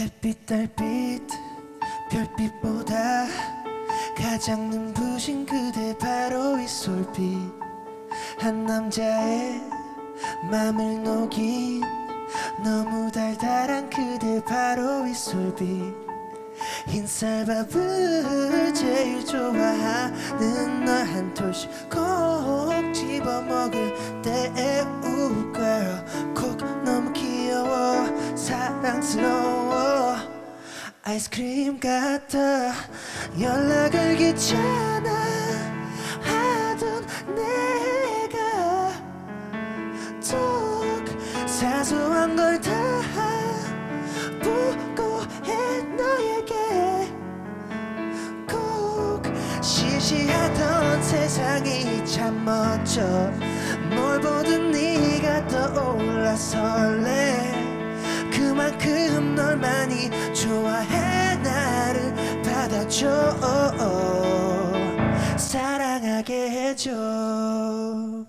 햇빛 달빛 별빛보다 가장 눈부신 그대 바로 이 솔빛. 한 남자의 맘을 녹인 너무 달달한 그대 바로 이 솔빛. 흰쌀밥을 제일 좋아하는 너한 톨씩 꼭 집어 먹을 때의 우 girl 콕 너무 귀여워. 사랑스러워 아이스크림 같아. 연락을 귀찮아. 하던 내가 톡 사소한 걸 다 보고 해 너에게. 꼭 시시하던 세상이 참 멋져. 뭘 보든 네가 떠올라 설레 그만큼 널 많이 좋아해 받아줘. 사랑하게 해줘